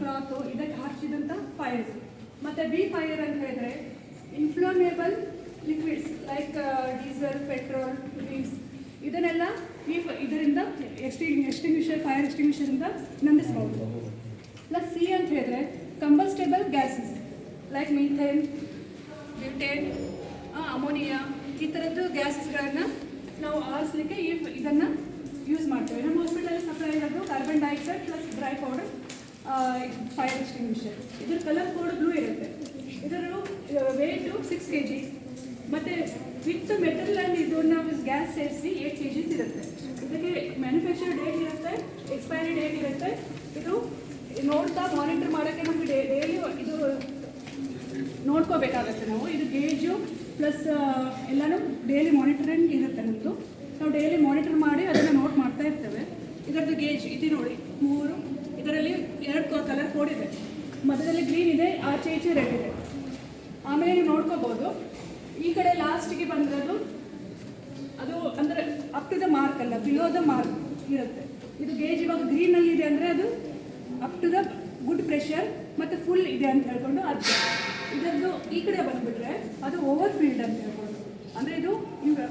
Cloth ಇದಕ್ಕೆ ಹಾಕಿದಂಥ fires ಮತ್ತು ಬಿ ಫೈರ್ ಅಂತ ಹೇಳಿದ್ರೆ inflammable liquids like diesel petrol grease ಇದನ್ನೆಲ್ಲ ಈ ಇದರಿಂದ ಎಕ್ಸ್ಟಿಂಗ್ ಎಕ್ಸ್ಟಿಂಗ್ವಿಷರ್ ಫೈರ್ ಎಕ್ಸ್ಟಿಂಗ್ವಿಷರಿಂದ ನಂದಿಸಬಹುದು ಪ್ಲಸ್ ಸಿ ಅಂತ ಹೇಳಿದ್ರೆ combustible gases like methane butane ammonia ಈ ಥರದ್ದು ಗ್ಯಾಸಸ್ಗಳನ್ನು ನಾವು ಆರಿಸ್ಲಿಕ್ಕೆ ಈ, ಇದನ್ನು ಯೂಸ್ ಮಾಡ್ತೇವೆ. ನಮ್ಮ ಹಾಸ್ಪಿಟಲಲ್ಲಿ ಸಪ್ಲೈ ಫೈರ್ ಎಕ್ಸ್ಟಿಂಗ್ವಿಷರ್ ಇದ್ರ ಕಲರ್ ಕೋಡ್ ಬ್ಲೂ ಇರುತ್ತೆ. ಇದರ ವೇಟು ಸಿಕ್ಸ್ ಕೆ ಜಿ ಮತ್ತು ವಿತ್ ಮೆಟಲ್ ಆ್ಯಂಡ್ ಇದನ್ನ ಗ್ಯಾಸ್ ಸೇರಿಸಿ ಏಟ್ ಕೆ ಜಿಸ್ ಇರುತ್ತೆ. ಇದಕ್ಕೆ ಮ್ಯಾನುಫ್ಯಾಕ್ಚರ್ ಡೇಟ್ ಇರುತ್ತೆ ಎಕ್ಸ್ಪೈರಿ ಡೇಟ್ ಇರುತ್ತೆ. ಇದು ನೋಡ್ತಾ ಮಾನಿಟರ್ ಮಾಡೋಕ್ಕೆ ನಮಗೆ ಡೇ ಡೈಲಿ ಇದು ನೋಡ್ಕೋಬೇಕಾಗತ್ತೆ ನಾವು. ಇದು ಗೇಜು ಪ್ಲಸ್ ಎಲ್ಲನೂ ಡೈಲಿ ಮಾನಿಟರಿಂಗ್ ಇರುತ್ತೆ ನಮ್ಮದು ನಾವು ಡೈಲಿ ಮಾನಿಟರ್ ಮಾಡಿ ಅದನ್ನು ನೋಟ್ ಮಾಡ್ತಾ ಇರ್ತೇವೆ. ಇದರದ್ದು ಗೇಜ್ ಇದು ನೋಡಿ, ಮೂರು ಕೋಡ್ ಇದೆ ಮಧ್ಯದಲ್ಲಿ ಗ್ರೀನ್ ಇದೆ ಆಚೆ ಈಚೆ ರೆಡ್ ಇದೆ. ಆಮೇಲೆ ನೀವು ನೋಡ್ಕೋಬೋದು. ಈ ಕಡೆ ಲಾಸ್ಟಿಗೆ ಬಂದಿರೋದು ಅದು ಅಂದರೆ ಅಪ್ ಟು ದ ಮಾರ್ಕ್ ಅಲ್ಲ ಬಿಲೋ ದ ಮಾರ್ಕ್ ಇರುತ್ತೆ. ಇದು ಗೇಜ್ ಇವಾಗ ಗ್ರೀನಲ್ಲಿ ಇದೆ ಅಂದರೆ ಅದು up to the good pressure ಮತ್ತು ಫುಲ್ ಇದೆ ಅಂತ ಹೇಳ್ಕೊಂಡು ಅದು ಇದರದ್ದು ಈ ಕಡೆ ಬಂದುಬಿಟ್ರೆ ಅದು ಓವರ್ ಫೀಲ್ಡ್ ಅಂತ ಹೇಳ್ಕೊಂಡು ಅಂದರೆ ಇದು ಹಿಂಗೆ,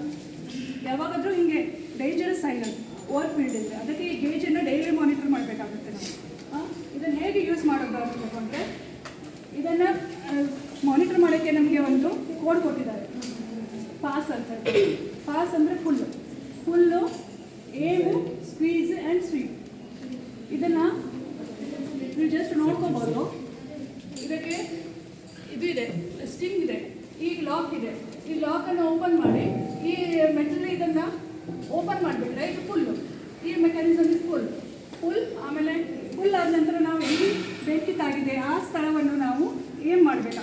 ಯಾವಾಗಾದರೂ ಹಿಂಗೆ ಡೇಂಜರಸ್ ಸೈನ್ ಓವರ್ ಫೀಲ್ಡ್ ಇದೆ. ಅದಕ್ಕೆ ಈ ಗೇಜನ್ನು ಡೈಲಿ ಮಾನಿಟರ್ ಮಾಡಬೇಕಾಗುತ್ತೆ ನಾವು. ಇದನ್ನು ಹೇಗೆ ಯೂಸ್ ಮಾಡೋದು ಅಂದರೆ ಇದನ್ನು ಮಾನಿಟರ್ ಮಾಡೋಕ್ಕೆ ನಮಗೆ ಒಂದು ಕೋಡ್ ಕೊಟ್ಟಿದ್ದಾರೆ. ಪಾಸ್ ಅಂತ. ಪಾಸ್ ಅಂದರೆ pull pull aim squeeze and sweep ಇದನ್ನು ನೀವು ಜಸ್ಟ್ ನೋಡ್ಕೋಬೋದು. ಇದಕ್ಕೆ ಇದು ಇದೆ ಸ್ಟಿಂಗ್ ಇದೆ ಈಗ ಲಾಕ್ ಇದೆ. ಈ ಲಾಕನ್ನು ಓಪನ್ ಮಾಡಿ, ಈ ಮೆಟಲ್ ಇದನ್ನು ಓಪನ್ ಮಾಡಬೇಕು ಇದು ಫುಲ್ಲು ಈ ಮೆಕ್ಯಾನಿಸಮ್ ಇಸ್ ಫುಲ್ ಫುಲ್ ಆದ ನಂತರ ನಾವು ಎಲ್ಲಿ ಬೆಂಕಿ ತಾಗಿದೆ ಆ ಸ್ಥಳವನ್ನು ನಾವು ಏನು ಮಾಡ್ತೀವಿ